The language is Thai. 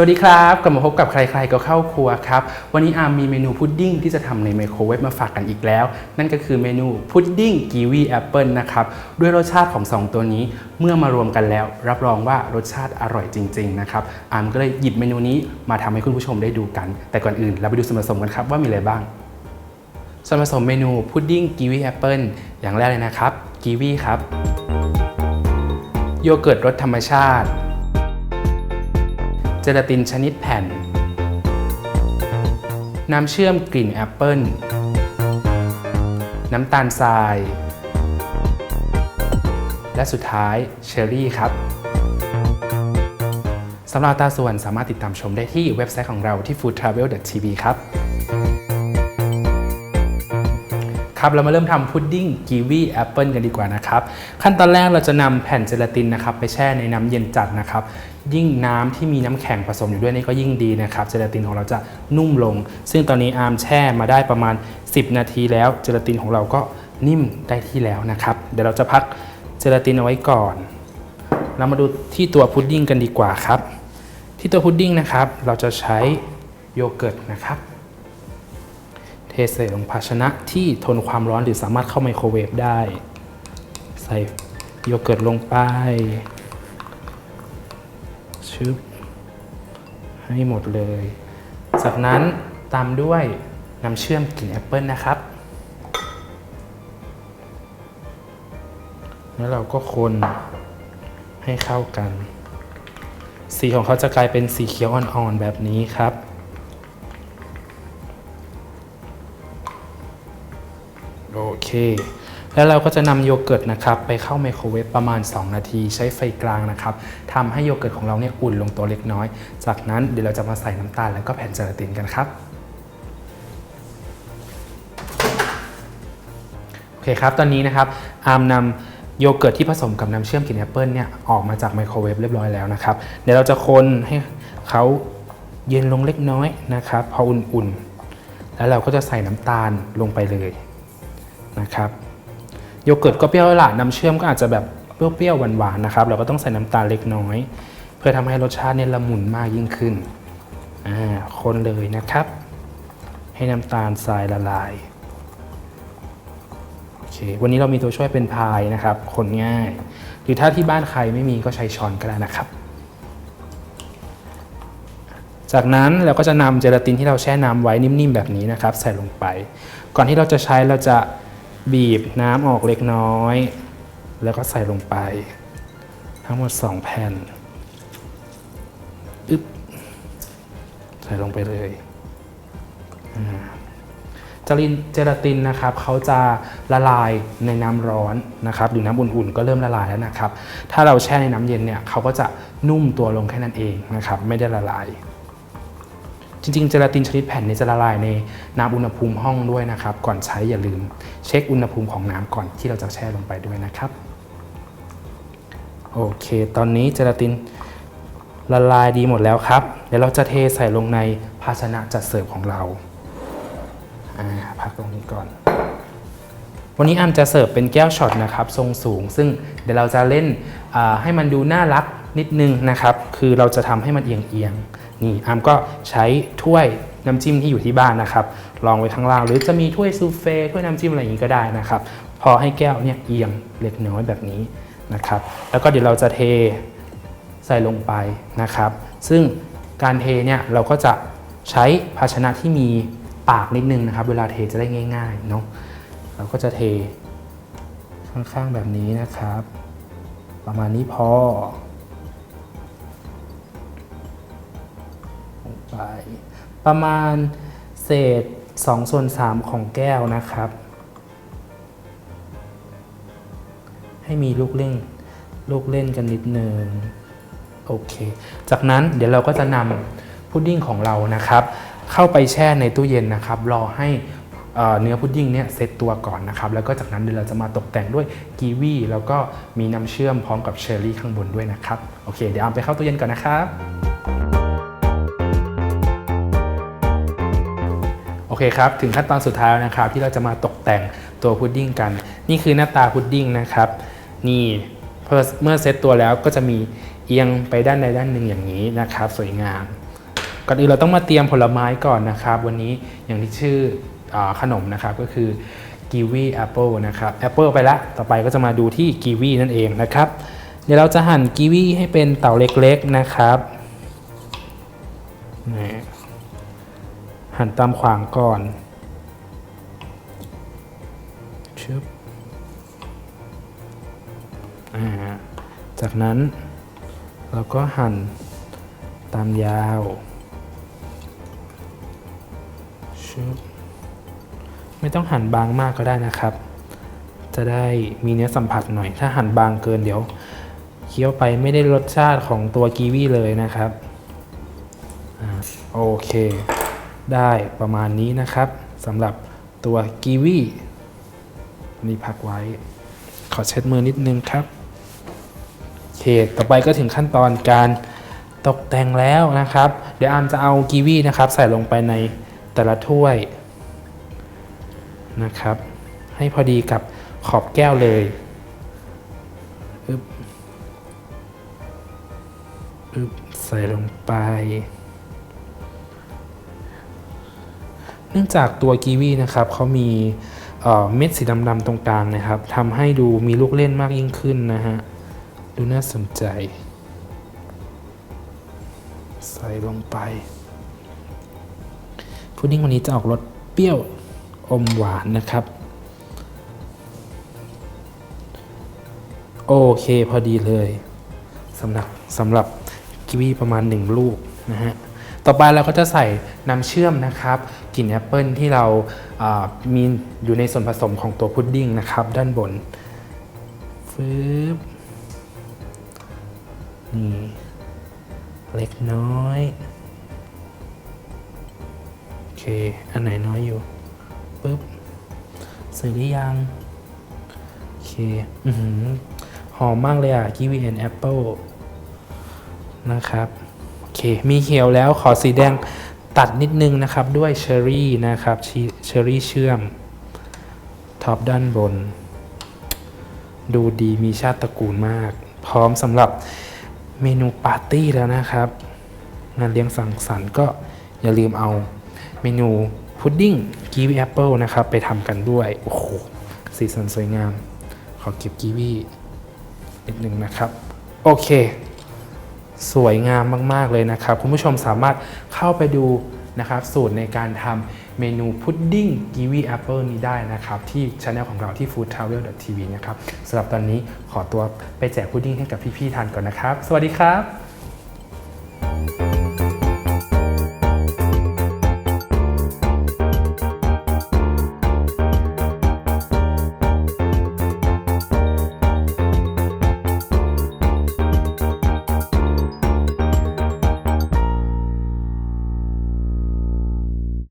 สวัสดีครับกลับมาพบกับใครๆก็เข้าครัวครับ วันนี้อาร์มมีเมนูพุดดิ้งที่จะทำในไมโครเวฟมาฝากกันอีกแล้ว นั่นก็คือเมนูพุดดิ้งกีวีแอปเปิลนะครับ ด้วยรสชาติของ 2 ตัวนี้เมื่อมารวมกันแล้ว รับรองว่ารสชาติอร่อยจริง ๆ นะครับ อาร์มก็เลยหยิบเมนูนี้มาทำให้คุณผู้ชมได้ดูกัน แต่ก่อนอื่นเราไปดูส่วนผสมกันครับว่ามีอะไรบ้างส่วนผสมเมนูพุดดิ้งกีวีแอปเปิลอย่างแรกเลยนะครับกีวีครับโยเกิร์ตรสธรรมชาติ ลาตินชนิดแผ่น น้ำเชื่อมกลิ่นแอปเปิ้ล น้ำตาลทราย และสุดท้ายเชอร์รี่ครับสำหรับตาส่วนสามารถติดตามชมได้ที่เว็บไซต์ของเราที่ foodtravel.tv ครับ ครับเรามาเริ่มทำพุดดิ้งกีวีแอปเปิลกันดีกว่านะครับ ขั้นตอนแรกเราจะนำแผ่นเจลาตินนะครับไปแช่ในน้ำเย็นจัดนะครับ ยิ่งน้ำที่มีน้ำแข็งผสมอยู่ด้วยนี่ก็ยิ่งดีนะครับ เจลาตินของเราจะนุ่มลง ซึ่งตอนนี้อาร์มแช่มาได้ประมาณ 10 นาทีแล้ว เจลาตินของเราก็นิ่มได้ที่แล้วนะครับ เดี๋ยวเราจะพักเจลาตินเอาไว้ก่อน เรามาดูที่ตัวพุดดิ้งกันดีกว่าครับ ที่ตัวพุดดิ้งนะครับ เราจะใช้โยเกิร์ตนะครับ เทใส่ลงภาชนะที่ทนความร้อนหรือสามารถเข้าไมโครเวฟได้ ใส่โยเกิร์ตลงไปชึบให้หมดเลย จากนั้นตามด้วยน้ำเชื่อมกลิ่นแอปเปิลนะครับ แล้วเราก็คนให้เข้ากัน สีของเขาจะกลายเป็นสีเขียวอ่อนๆแบบนี้ครับ เค แล้วเราก็จะนำโยเกิร์ตนะครับไปเข้าไมโครเวฟประมาณ 2 นาทีใช้ไฟกลางนะครับทำให้โยเกิร์ตของเราเนี่ยอุ่นลงตัวเล็กน้อย จากนั้นเดี๋ยวเราจะมาใส่น้ำตาลแล้วก็แผ่นเจลาตินกันครับโอเคครับตอนนี้นะครับอาร์มนำโยเกิร์ตที่ผสมกับน้ำเชื่อมกลิ่นแอปเปิลเนี่ยออกมาจากไมโครเวฟเรียบร้อยแล้วนะครับเดี๋ยวเราจะคนให้เขาเย็นลงเล็กน้อยนะครับพออุ่นๆ แล้วเราก็จะใส่น้ำตาลลงไปเลย นะครับโยเกิร์ตก็เปรี้ยวละน้ำเชื่อมก็อาจจะแบบเปรี้ยวๆหวานๆนะครับ เราก็ต้องใส่น้ำตาลเล็กน้อย เพื่อทำให้รสชาติเนี่ยละมุนมากยิ่งขึ้นอ่าคนเลยนะครับ ให้น้ำตาลทรายละลายโอเควันนี้เรามีตัวช่วยเป็นพายนะครับ คนง่าย หรือถ้าที่บ้านใครไม่มีก็ใช้ช้อนก็ได้นะครับ จากนั้นเราก็จะนำเจลาตินที่เราแช่น้ำไว้นิ่มๆแบบนี้นะครับ ใส่ลงไป ก่อนที่เราจะใช้เราจะ บีบน้ำออกเล็กน้อย แล้วก็ใส่ลงไป ทั้งหมด 2 แผ่นอึ๊บใส่ลงไปเลยจลินเจลาตินนะครับเขาจะละลายในน้ำร้อนนะครับหรือน้ำอุ่นๆก็เริ่มละลายแล้วนะครับ ถ้าเราแช่ในน้ำเย็นเนี่ยเขาก็จะนุ่มตัวลงแค่นั้นเองนะครับ ไม่ได้ละลาย จริงๆเจลาตินชนิดแผ่นนี้จะละลายในน้ำอุณหภูมิห้องด้วยนะครับ ก่อนใช้อย่าลืมเช็คอุณหภูมิของน้ำก่อนที่เราจะแช่ลงไปด้วยนะครับโอเค ตอนนี้เจลาตินละลายดีหมดแล้วครับ เดี๋ยวเราจะเทใส่ลงในภาชนะจัดเสิร์ฟของเราพักตรงนี้ก่อน วันนี้อามจะเสิร์ฟเป็นแก้วช็อตนะครับ ทรงสูง ซึ่งเดี๋ยวเราจะเล่นให้มันดูน่ารักนิดนึงนะครับ คือเราจะทำให้มันเอียงเอียงๆ นี่อามก็ใช้ถ้วยน้ำจิ้มที่อยู่ที่บ้านนะครับลองไว้ข้างล่าง หรือจะมีถ้วยซูเฟ่ถ้วยน้ำจิ้มอะไรอย่างนี้ก็ได้นะครับ พอให้แก้วเนี่ยเอียงเล็กน้อยแบบนี้นะครับ แล้วก็เดี๋ยวเราจะเทใส่ลงไปนะครับ ซึ่งการเทเนี่ยเราก็จะใช้ภาชนะที่มีปากนิดนึงนะครับ เวลาเทจะได้ง่ายๆเนาะเราก็จะเทข้างๆแบบนี้นะครับ ประมาณนี้พอ ไปประมาณเศษ2ส่วน3ของแก้วนะครับ ให้มีลูกเล่นลูกเล่นกันนิดนึงโอเค จากนั้นเดี๋ยวเราก็จะนำพุดดิ้งของเรานะครับ เข้าไปแช่ในตู้เย็นนะครับ รอให้เนื้อพุดดิ้งเนี่ยเซตตัวก่อนนะครับ แล้วก็จากนั้นเดี๋ยวเราจะมาตกแต่งด้วยกีวีแล้วก็มีน้ำเชื่อมพร้อมกับเชอร์รี่ข้างบนด้วยนะครับ โอเค เดี๋ยวเอาไปเข้าตู้เย็นก่อนนะครับ เคครับถึงขั้นตอนสุดท้ายแล้วนะครับ ที่เราจะมาตกแต่งตัวพุดดิ้งกัน นี่คือหน้าตาพุดดิ้งนะครับนี่เมื่อเซตตัวแล้วก็จะมีเอียงไปด้านใดด้านหนึ่งอย่างนี้นะครับ สวยงามก่อนอื่นเราต้องมาเตรียมผลไม้ก่อนนะครับ วันนี้อย่างที่ชื่ออขนมนะครับก็คือกีวีแอปเปิลนะครับแอปเปิลไปละต่อไปก็จะมาดูที่กีวีนั่นเองนะครับเดี๋ยวเราจะหั่นกีวีให้เป็นเต่าเล็กๆนะครับนี่ หั่นตามขวางก่อนชึบอ่าจากนั้นเราก็หั่นตามยาวชึบไม่ต้องหั่นบางมากก็ได้นะครับ จะได้มีเนื้อสัมผัสหน่อย ถ้าหั่นบางเกินเดี๋ยวเคี้ยวไปไม่ได้รสชาติของตัวกีวีเลยนะครับอาโอเค ได้ประมาณนี้นะครับสำหรับตัวกีวีนี่พักไว้ ขอเช็ดมือนิดนึงครับโอเคต่อไปก็ถึงขั้นตอนการตกแต่งแล้วนะครับ เดี๋ยวอามจะเอากีวีนะครับใส่ลงไปในแต่ละถ้วยนะครับ ให้พอดีกับขอบแก้วเลยอึบอึบใส่ลงไป เนื่องจากตัวกีวีนะครับเขามีเเม็ดสีดำๆตรงกลางนะครับทำให้ดูมีลูกเล่นมากยิ่งขึ้นนะฮะ ดูน่าสนใจ ใส่ลงไป พุดดิ้งวันนี้จะออกรสเปรี้ยวอมหวานนะครับ โอเคพอดีเลยสำหรับสำหรับกีวีประมาณ 1 ลูกนะฮะ ต่อไปเราก็จะใส่น้ำเชื่อมนะครับกลิ่นแอปเปิลที่เรามีอยู่ในส่วนผสมของตัวพุดดิ้งนะครับ ด้านบนฟืบนี่เล็กน้อยโอเค อันไหนน้อยอยู่ปึ๊บสื่อหรือยังโอเคอือหือหอมมากเลยอะกีวีแอนแอปเปิลนะครับ เค มีเขียวแล้วขอสีแดงตัดนิดนึงนะครับด้วยเชอรี่นะครับเชอร์รี่เชื่อมท็อปด้านบน ดูดีมีชาติตระกูลมาก พร้อมสำหรับเมนูปาร์ตี้แล้วนะครับ งานเลี้ยงสังสรรค์ก็อย่าลืมเอาเมนูพุดดิ้งกีวีแอปเปิลนะครับ ไปทำกันด้วย โอ้โห สีสันสวยงาม ขอเก็บกีวีนิดนึงนะครับ โอเค สวยงามมาก ๆ เลยนะครับ คุณผู้ชมสามารถเข้าไปดูนะครับสูตรในการทำเมนูพุดดิ้งกีวีแอปเปิลนี้ได้นะครับ ที่ช anel ของเราที่ foodtravel.tv นะครับสำหรับตอนนี้ขอตัวไปแจกพุดดิ้งให้กับพี่ ๆ ทานก่อนนะครับ สวัสดีครับ